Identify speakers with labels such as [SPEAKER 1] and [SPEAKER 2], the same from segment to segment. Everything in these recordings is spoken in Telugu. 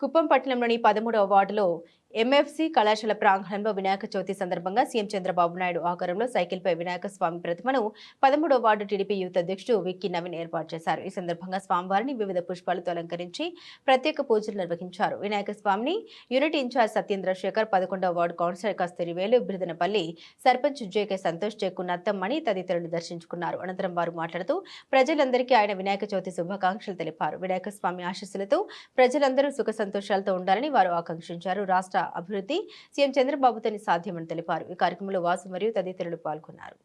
[SPEAKER 1] కుప్పం పట్టణంలోని పదమూడవ వార్డులో ఎంఎఫ్సి కళాశాల ప్రాంగణంలో వినాయక చవితి సందర్భంగా సీఎం చంద్రబాబు నాయుడు ఆకారంలో సైకిల్పై వినాయక స్వామి ప్రతిమను పదమూడో వార్డు టీడీపీ యూత్ అధ్యక్షుడు విక్కీ నవీన్ ఏర్పాటు చేశారు. ఈ సందర్భంగా స్వామివారిని వివిధ పుష్పాలతో అలంకరించి ప్రత్యేక పూజలు నిర్వహించారు. వినాయక స్వామిని యూనిట్ ఇన్ఛార్జ్ సత్యేంద్ర శేఖర్ పదకొండవ ward councillor Kasthurivelu Birudanapalli sarpanch JK Santosh చెక్కు నత్తమ్మని తదితరులు దర్శించుకున్నారు. అనంతరం వారు మాట్లాడుతూ ప్రజలందరికీ ఆయన వినాయక చవితి శుభాకాంక్షలు తెలిపారు. వినాయక స్వామి ఆశీస్సులతో ప్రజలందరూ సుఖ సంతోషాలతో ఉండాలని వారు ఆకాంక్షించారు. రాష్ట్ర అభివృద్ధి. సీఎం చంద్రబాబుతోనే సాధ్యమని తెలిపారు. ఈ కార్యక్రమంలో వాసు మరియు తదితరులు పాల్గొన్నారు.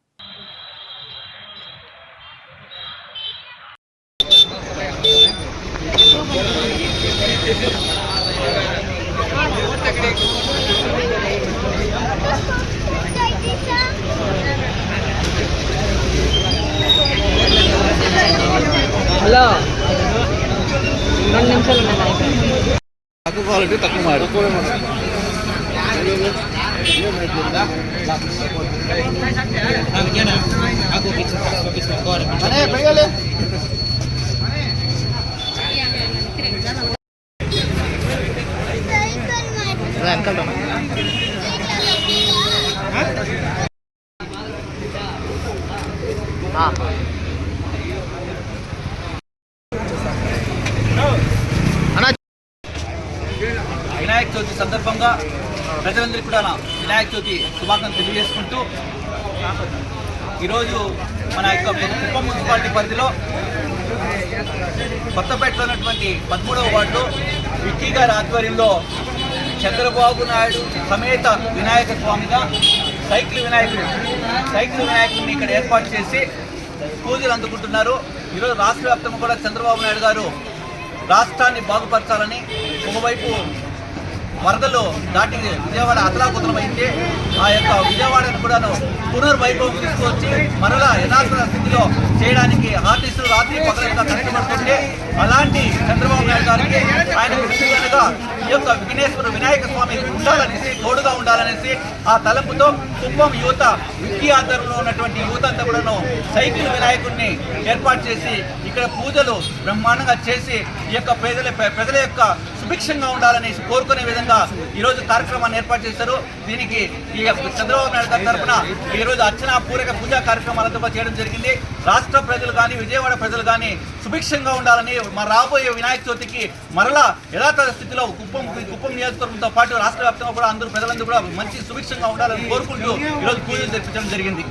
[SPEAKER 2] Hello
[SPEAKER 3] తక్కువ క్వాలిటీ తక్కువ మాడు
[SPEAKER 4] Vinayaka Chavithi సందర్భంగా ప్రజలందరికీ కూడా వినాయక చవితి శుభాకాంక్షలు తెలియజేసుకుంటూ ఈరోజు మన యొక్క కుప్పం మున్సిపాలిటీ పరిధిలో కొత్తపేటలో ఉన్నటువంటి పదమూడవ వార్డులో విక్కీ గారి ఆధ్వర్యంలో చంద్రబాబు నాయుడు సమేత వినాయక స్వామిగా సైకిల్ వినాయకుడు సైకిల్ వినాయకుడిని ఇక్కడ ఏర్పాటు చేసి పూజలు అందుకుంటున్నారు. ఈరోజు రాష్ట్ర వ్యాప్తంగా కూడా చంద్రబాబు నాయుడు గారు రాష్ట్రాన్ని బాగుపరచాలని ఒకవైపు వరదలు దాటి విజయవాడ అతలాకుతలమైంది ఆ యొక్క విజయవాడను కూడాను పునర్వైభవం తీసుకొచ్చి మరలా యథార్థ స్థితిలో చేయడానికి ఆర్టిస్టులు రాత్రి పగలంతా కష్టపడుతుంటే అలాంటి చంద్రబాబు నాయుడు గారికి ఆయన కృషిగా ఈ యొక్క విఘ్నేశ్వర వినాయక స్వామి ఉండాలనేసి తోడుగా ఉండాలనేసి ఆ తలంపుతో కుప్పం యువత విక్కీ ఆధ్వర్యంలో ఉన్నటువంటి యువత అంతా కూడాను సైకిల్ వినాయకుడిని ఏర్పాటు చేసి ఇక్కడ పూజలు బ్రహ్మాండంగా చేసి ఈ యొక్క ప్రజల ప్రజల యొక్క సుభిక్షంగా ఉండాలనేసి కోరుకునే విధంగా ఈ రోజు కార్యక్రమాన్ని ఏర్పాటు చేశారు. దీనికి ఈ చంద్రబాబు నాయుడు గారి తరఫున ఈ రోజు పూరక పూజా కార్యక్రమాలతో చేయడం జరిగింది. రాష్ట్ర ప్రజలు కానీ విజయవాడ ప్రజలు కానీ సుభిక్షంగా ఉండాలని మా రాబోయే వినాయక చవితికి మరలా యథాతథ స్థితిలో కుప్పం కుప్పం నియోజకవర్గంతో పాటు రాష్ట్ర వ్యాప్తంగా కూడా అందరూ ప్రజలందరూ కూడా మంచి సుభిక్షంగా ఉండాలని కోరుకుంటూ ఈరోజు పూజలు జరిపించడం జరిగింది.